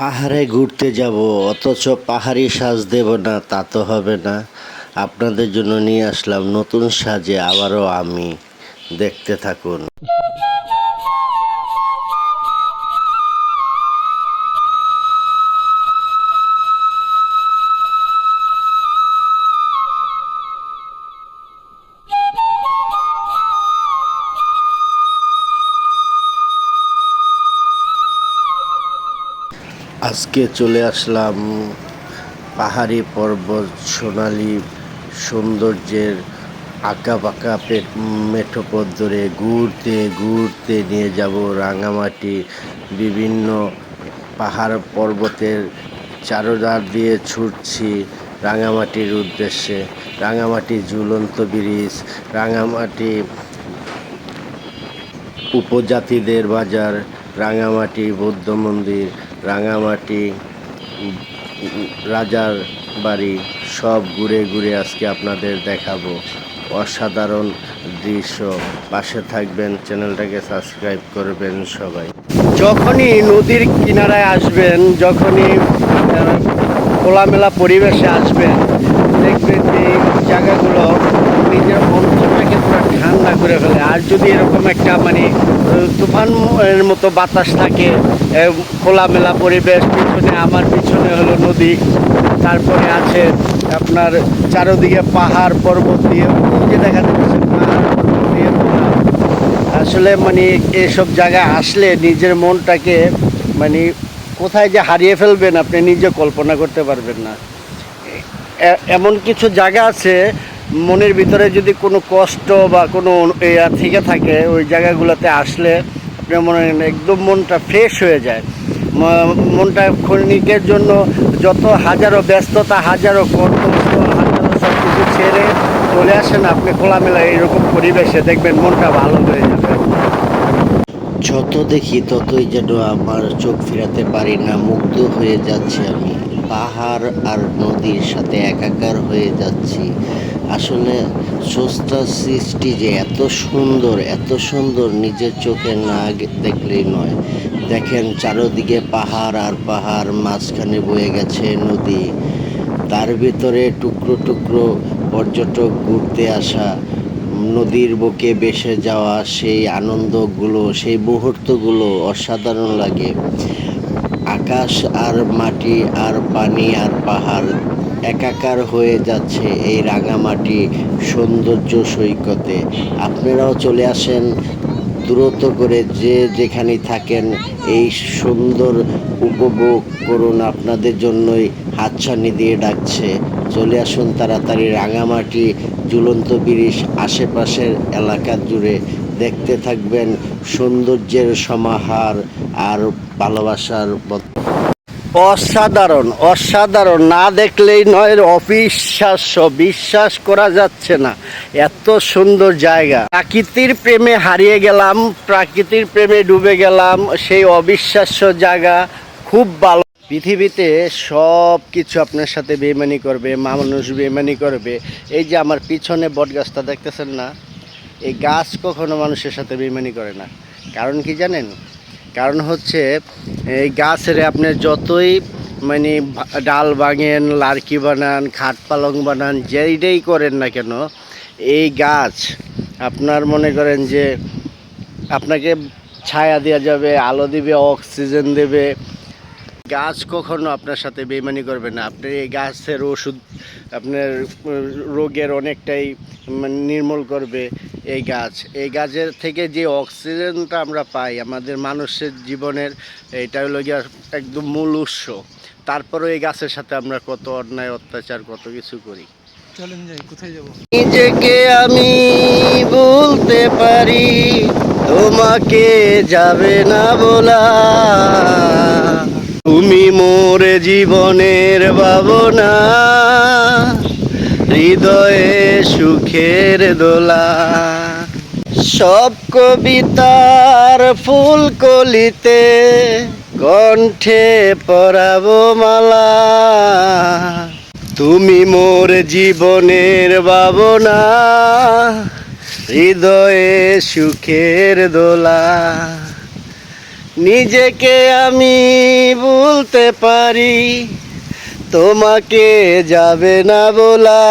পাহাড়ে ঘুরতে যাব, অথচ পাহাড়ি সাজ দেব না, তা তো হবে না। আপনাদের জন্য নিয়ে আসলাম নতুন সাজে আবারও আমি। দেখতে থাকুন। আজকে চলে আসলাম পাহাড়ি পর্বত, সোনালি সৌন্দর্যের আঁকা মেঠো পথ ধরে ঘুরতে ঘুরতে নিয়ে যাব রাঙামাটি। বিভিন্ন পাহাড় পর্বতের চারোধার দিয়ে ছুটছি রাঙামাটির উদ্দেশ্যে। রাঙামাটি ঝুলন্ত ব্রিজ, রাঙামাটি উপজাতিদের বাজার, রাঙামাটি বৌদ্ধ মন্দির রাঙামাটি রাজার বাড়ি সব ঘুরে ঘুরে আজকে আপনাদের দেখাবো। অসাধারণ দৃশ্য। পাশে থাকবেন, চ্যানেলটাকে সাবস্ক্রাইব করবেন সবাই। যখনই নদীর কিনারায় আসবেন, যখনই খোলামেলা পরিবেশে আসবেন, দেখবেন যে জায়গাগুলো নিজের অন্তরটাকে পুরো ঠান্ডা করে ফেলে। আর যদি এরকম একটা মানে তুফানের মতো বাতাস থাকে খোলামেলা পরিবেশ, পিছনে আমার পিছনে হলো নদী, তারপরে আছে আপনার চারোদিকে পাহাড়, পর্বত দিয়ে যে দেখা যাচ্ছে আসলে মানে এসব জায়গায় আসলে নিজের মনটাকে মানে কোথায় যে হারিয়ে ফেলবেন আপনি নিজে কল্পনা করতে পারবেন না। এমন কিছু জায়গা আছে মনের ভিতরে যদি কোনো কষ্ট বা কোনো ইয়া থেকে থাকে, ওই জায়গাগুলোতে আসলে আপনার মনে একদম মনটা ফ্রেশ হয়ে যায়। মনটা ক্ষণিকের জন্য যত হাজারো ব্যস্ততা, হাজারো কর্তব্য হাজারো সব কিছু ছেড়ে চলে আসেন, আপনি খোলামেলা এরকম পরিবেশে দেখবেন মনটা ভালো হয়ে যাবে। যত দেখি ততই যেন আমার চোখ ফেরাতে পারি না, মুগ্ধ হয়ে যাচ্ছে আমি। পাহাড় আর নদীর সাথে একাকার হয়ে যাচ্ছি। আসলে স্রষ্টার সৃষ্টি যে এত সুন্দর এত সুন্দর নিজের চোখে না দেখলেই নয়। দেখেন চারোদিকে পাহাড় আর পাহাড়, মাঝখানে বয়ে গেছে নদী। তার ভিতরে টুকরো টুকরো পর্যটক ঘুরতে আসা, নদীর বুকে বেসে যাওয়া সেই আনন্দগুলো, সেই মুহূর্তগুলো অসাধারণ লাগে। আকাশ আর মাটি আর পানি আর পাহাড় একাকার হয়ে যাচ্ছে এই রাঙামাটি সৌন্দর্য সৈকতে। আপনারাও চলে আসেন দ্রুত করে যে যেখানে থাকেন, এই সুন্দর উপভোগ করুন। আপনাদের জন্যই হাতছানি দিয়ে ডাকছে। চলে আসুন তাড়াতাড়ি রাঙামাটি ঝুলন্ত ব্রিজ আশেপাশের এলাকা জুড়ে। দেখতে থাকবেন সৌন্দর্যের সমাহার আর ভালোবাসার অসাধারণ অসাধারণ। না দেখলেই নয়, অবিশ্বাস্য, বিশ্বাস করা যাচ্ছে না। এত সুন্দর জায়গা। প্রাকৃতির প্রেমে হারিয়ে গেলাম, প্রাকৃতির প্রেমে ডুবে গেলাম, সেই অবিশ্বাস্য জায়গা খুব ভালো। পৃথিবীতে সব কিছু আপনার সাথে বেমানি করবে, মানুষ বেমানি করবে। এই যে আমার পিছনে বট গাছটা দেখতেছেন না? এই গাছ কখনো মানুষের সাথে বেমানি করে না। কারণ কি জানেন? কারণ হচ্ছে, এই গাছের আপনি যতই মানে ডাল ভাঙেন লার্কি বানান, খাট পালং বানান, যেইটাই করেন না কেন, এই গাছ আপনার মনে করেন যে আপনাকে ছায়া দেওয়া যাবে, আলো দিবে, অক্সিজেন দেবে। গাছ কখনো আপনার সাথে বেমানি করবে না। আপনি এই গাছের ওষুধ আপনার রোগের অনেকটাই নির্মূল করবে। এই গাছ এই গাছের থেকে যে অক্সিজেনটা আমরা পাই আমাদের মানুষের জীবনের এটা হলো গিয়া একদম মূল উৎস। তারপরেও এই গাছের সাথে আমরা কত অন্যায় অত্যাচার কত কিছু করি। চলেন যাই কোথায় যাব? নিজেকে আমি বলতে পারি তোমাকে যাবে না বলা। তুমি মোর জীবনের ভাবনা। হৃদয়ে সুখের দোলা। সব কবিতার ফুল কলিতে কণ্ঠে পরাবো মালা। তুমি মোর জীবনের ভাবনা, হৃদয়ে সুখের দোলা। নিজেকে আমি বলতে পারি তোমাকে যাবে না বলা